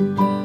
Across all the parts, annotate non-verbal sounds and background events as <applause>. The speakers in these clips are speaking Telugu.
మూడు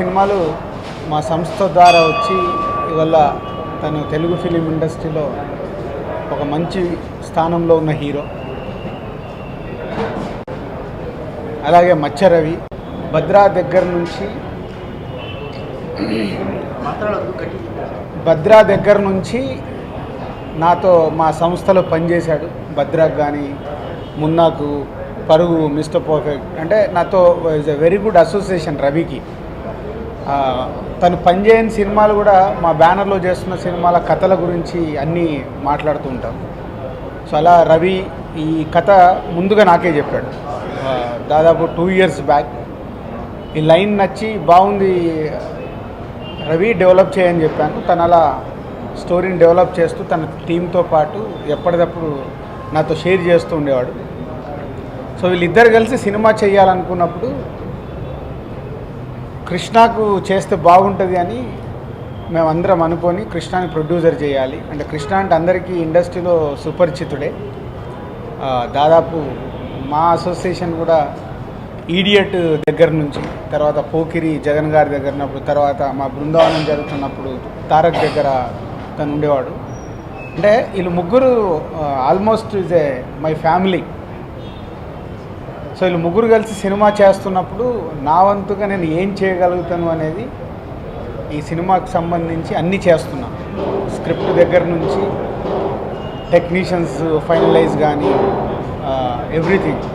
సినిమాలు మా సంస్థ ద్వారా వచ్చి ఇవల్ల తను తెలుగు ఫిలిం ఇండస్ట్రీలో ఒక మంచి స్థానంలో ఉన్న హీరో. అలాగే మచ్చరవి భద్రా దగ్గర నుంచి భద్రా దగ్గర నుంచి నాతో మా సంస్థలో పనిచేశాడు. భద్రాకు కానీ మున్నాకు పరుగు మిస్టర్ పర్ఫెక్ట్. అంటే నాతో is a very good association రవికి. తను పనిచేయని సినిమాలు కూడా మా బ్యానర్లో చేస్తున్న సినిమాల కథల గురించి అన్నీ మాట్లాడుతూ ఉంటాం. సో అలా రవి ఈ కథ ముందుగా నాకే చెప్పాడు. దాదాపు టూ ఇయర్స్ బ్యాక్. ఈ లైన్ నచ్చి బాగుంది రవి డెవలప్ చేయని చెప్పాను. తను అలా స్టోరీని డెవలప్ చేస్తూ తన టీంతో పాటు ఎప్పటికప్పుడు నాతో షేర్ చేస్తూ ఉండేవాడు. సో వీళ్ళిద్దరు కలిసి సినిమా చేయాలనుకున్నప్పుడు కృష్ణకు చేస్తే బాగుంటుంది అని మేమందరం అనుకొని కృష్ణాని ప్రొడ్యూసర్ చేయాలి. అంటే కృష్ణ అంటే అందరికీ ఇండస్ట్రీలో సుపరిచితుడే. దాదాపు మా అసోసియేషన్ కూడా ఈడియట్ దగ్గర నుంచి తర్వాత పోకిరి జగన్ గారి దగ్గర ఉన్నప్పుడు తర్వాత మా బృందావనం జరుగుతున్నప్పుడు తారక్ దగ్గర తను ఉండేవాడు. అంటే వీళ్ళు ముగ్గురు almost is a my family so వీళ్ళు ముగ్గురు కలిసి సినిమా చేస్తున్నప్పుడు నా వంతుగా నేను ఏం చేయగలుగుతాను అనేది ఈ సినిమాకి సంబంధించి అన్నీ చేస్తున్నాను స్క్రిప్ట్ దగ్గర నుంచి టెక్నీషియన్స్ ఫైనలైజ్ కానీ ఎవ్రీథింగ్.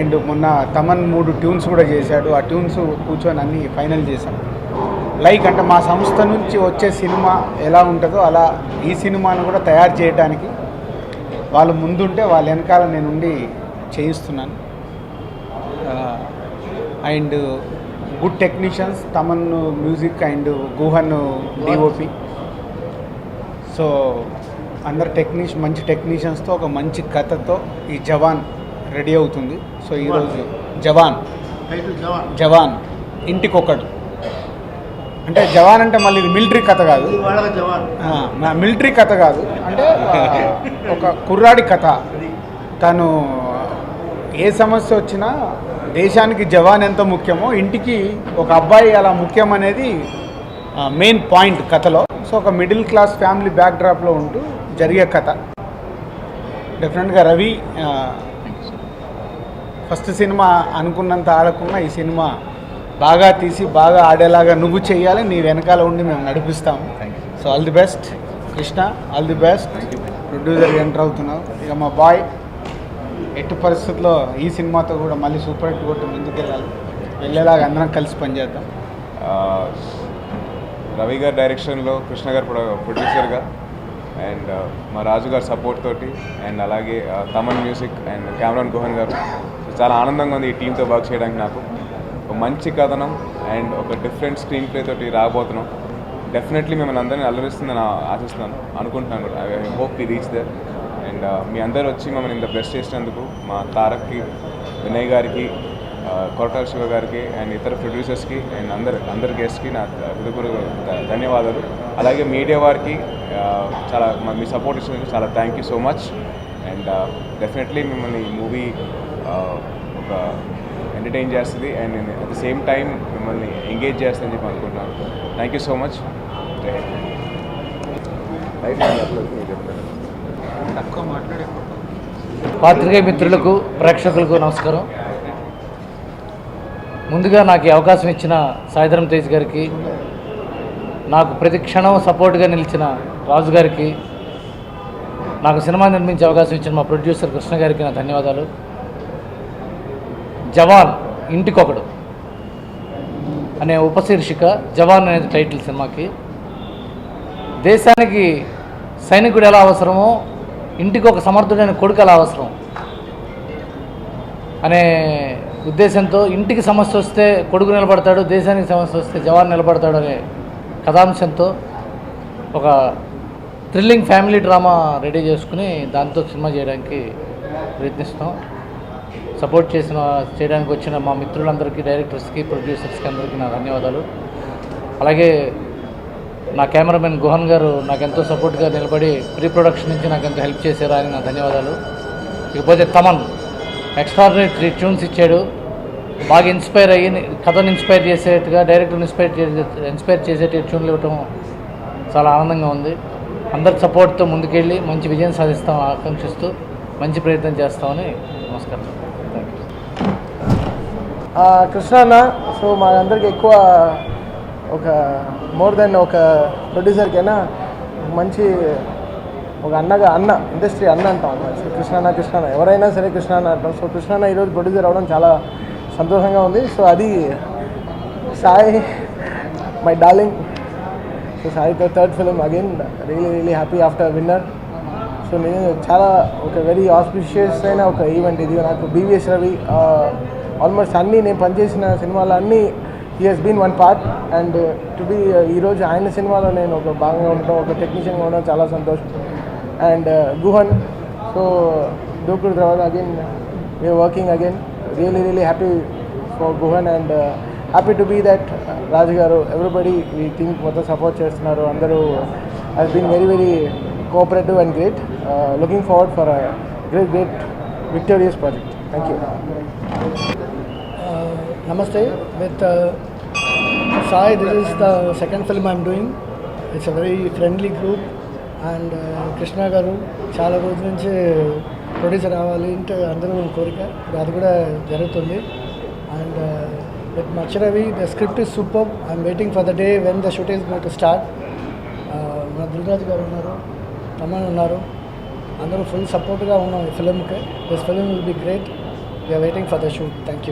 అండ్ మొన్న తమన్ మూడు ట్యూన్స్ కూడా చేశాడు. ఆ ట్యూన్స్ కూర్చొని అన్నీ ఫైనల్ చేశాం. లైక్ అంటే మా సంస్థ నుంచి వచ్చే సినిమా ఎలా ఉంటుందో అలా ఈ సినిమాను కూడా తయారు చేయడానికి వాళ్ళు ముందుంటే వాళ్ళ వెనకాల నేను ఉండి చేయిస్తున్నాను. And good technicians Thaman music and Guhan DOP so అందరు టెక్నీష్ మంచి టెక్నీషియన్స్తో ఒక మంచి కథతో ఈ జవాన్ రెడీ అవుతుంది. సో ఈరోజు జవాన్. జవాన్. ఇంటికొకడు. అంటే జవాన్ అంటే మళ్ళీ ఇది మిలిటరీ కథ కాదు. మిలిటరీ కథ కాదు. అంటే <laughs> ఒక కుర్రాడి కథ. తను ఏ సమస్య వచ్చినా దేశానికి జవాన్ ఎంత ముఖ్యమో ఇంటికి ఒక అబ్బాయి అలా ముఖ్యం అనేది మెయిన్ పాయింట్ కథలో. సో ఒక మిడిల్ క్లాస్ ఫ్యామిలీ బ్యాక్డ్రాప్లో ఉంటూ జరిగే కథ. డెఫినెట్గా రవి ఫస్ట్ సినిమా అనుకున్నంత ఆడకుండా ఈ సినిమా బాగా తీసి బాగా ఆడేలాగా నువ్వు చేయాలి నీ వెనకాల ఉండి మేము నడిపిస్తాము. So all the best Krishna all the best producer enter అవుతున్నావు. ఇక మా బాయ్ ఎట్టి పరిస్థితుల్లో ఈ సినిమాతో కూడా మళ్ళీ సూపర్ హిట్ కొట్టి ముందుకెళ్ళాలి. వెళ్ళేలాగా అందరం కలిసి పనిచేద్దాం. రవి గారి డైరెక్షన్లో కృష్ణ గారు ప్రొడ్యూసర్గా అండ్ మా రాజు గారి సపోర్ట్ తోటి అండ్ అలాగే Thaman music and cameraman Guhan garu. చాలా ఆనందంగా ఉంది ఈ టీంతో వర్క్ చేయడానికి నాకు. ఒక మంచి కథనం అండ్ ఒక డిఫరెంట్ స్క్రీన్ ప్లే తోటి రాబోతున్నాం. డెఫినెట్లీ మిమ్మల్ని అందరినీ అలరిస్తుందని ఆశిస్తున్నాను. అనుకుంటున్నాను కూడా. I hope we reach there. And మీ అందరు వచ్చి మమ్మల్ని ఇంత బ్లెస్ చేసినందుకు మా తారక్కి వినయ్ గారికి ఆ, కొరటాల శివ గారికి అండ్ ఇతర ప్రొడ్యూసర్స్కి అండ్ అందరు అందరి గెస్ట్కి నా హృదయపూర్వక ధన్యవాదాలు. అలాగే మీడియా వారికి చాలా మీ సపోర్ట్ ఇచ్చినందుకు చాలా thank you so much and definitely మిమ్మల్ని మూవీ ఒక ఎంటర్టైన్ చేస్తుంది. And at the same time మిమ్మల్ని ఎంగేజ్ చేస్తుందని చెప్పి అనుకుంటున్నాను. థ్యాంక్ యూ సో మచ్ లైఫ్ హింద్. పాత్రికేయ మిత్రులకు ప్రేక్షకులకు నమస్కారం. ముందుగా నాకు ఈ అవకాశం ఇచ్చిన సాయిధరం తేజ్ గారికి నాకు ప్రతి క్షణం సపోర్ట్గా నిలిచిన రాజు గారికి నాకు సినిమా నిర్మించే అవకాశం ఇచ్చిన మా ప్రొడ్యూసర్ కృష్ణ గారికి నా ధన్యవాదాలు. జవాన్ ఇంటికొకడు అనే ఉపశీర్షిక జవాన్ అనేది టైటిల్ సినిమాకి. దేశానికి సైనికుడు ఎలా అవసరమో ఇంటికి ఒక సమర్థుడైన కొడుకు అవసరం? అనే ఉద్దేశంతో ఇంటికి సమస్య వస్తే కొడుకు నిలబడతాడు దేశానికి సమస్య వస్తే జవాన్ నిలబడతాడు అనే కథాంశంతో ఒక థ్రిల్లింగ్ ఫ్యామిలీ డ్రామా రెడీ చేసుకుని దాంతో సినిమా చేయడానికి ప్రయత్నిస్తాం. సపోర్ట్ చేసిన చేయడానికి వచ్చిన మా మిత్రులందరికీ డైరెక్టర్స్కి ప్రొడ్యూసర్స్కి అందరికీ నా ధన్యవాదాలు. అలాగే నా కెమెరామెన్ గుహన్ గారు నాకు ఎంతో సపోర్ట్గా నిలబడి ప్రీ ప్రొడక్షన్ నుంచి నాకు ఎంతో హెల్ప్ చేశారు. ఆయన నా ధన్యవాదాలు. ఇకపోతే తమన్ ఎక్స్ట్రాడినరీ త్రీ ట్యూన్స్ ఇచ్చాడు. బాగా ఇన్స్పైర్ అయ్యి కథను ఇన్స్పైర్ చేసేట్టుగా డైరెక్టర్ని ఇన్స్పైర్ చేసే ఇన్స్పైర్ చేసేటి ట్యూన్లు ఇవ్వటం చాలా ఆనందంగా ఉంది. అందరి సపోర్ట్తో ముందుకెళ్ళి మంచి విజయం సాధిస్తాం ఆకాంక్షిస్తూ మంచి ప్రయత్నం చేస్తామని నమస్కారం. థ్యాంక్ యూ ఆ, కృష్ణ సో మా అందరికి ఎక్కువ ఒక మోర్ దెన్ ఒక ప్రొడ్యూసర్కైనా మంచి ఒక అన్నగా అన్న ఇండస్ట్రీ అన్న అంటాం అన్నమాట. సో కృష్ణన్న ఎవరైనా సరే కృష్ణన్న అంటాం. సో కృష్ణన్న ఈరోజు ప్రొడ్యూసర్ అవ్వడం చాలా సంతోషంగా ఉంది. సో అది Sai my darling so సాయితో third film again really really happy after Winner so నేను చాలా ఒక వెరీ ఆస్పిషియస్ అయిన ఒక ఈవెంట్ ఇది. నాకు బీవీఎస్ రవి ఆల్మోస్ట్ అన్నీ నేను పనిచేసిన సినిమాలు అన్నీ he has been one part and to be ఈరోజు ఆయన సినిమాలో నేను ఒక భాగంగా ఉండడం ఒక టెక్నీషియన్గా ఉండడం చాలా సంతోషం. అండ్ గుహన్ సో దూకుడు తర్వాత again we are working again really really happy for Guhan and happy to be that Raju garu everybody ఈ టీమ్ మొత్తం సపోర్ట్ చేస్తున్నారు. అందరూ has been very very cooperative and great looking forward for great great victorious project thank you నమస్తే with Uh, Namaste. With uh, Sai, this is the second film I'm doing. It's a very friendly group. And Krishna garu చాలా రోజుల నుంచి ప్రొడ్యూసర్ రావాలి అంటే అందరూ కోరిక. ఇప్పుడు అది కూడా జరుగుతుంది. And with మచ్చరవి the script is super I'm waiting for the day when the shoot is going to start మన దిల్రాజ్ గారు ఉన్నారు. తమన్ ఉన్నారు. అందరూ ఫుల్ సపోర్ట్గా ఉన్నాం ఈ ఫిలింకి this film will be great we are waiting for the shoot thank you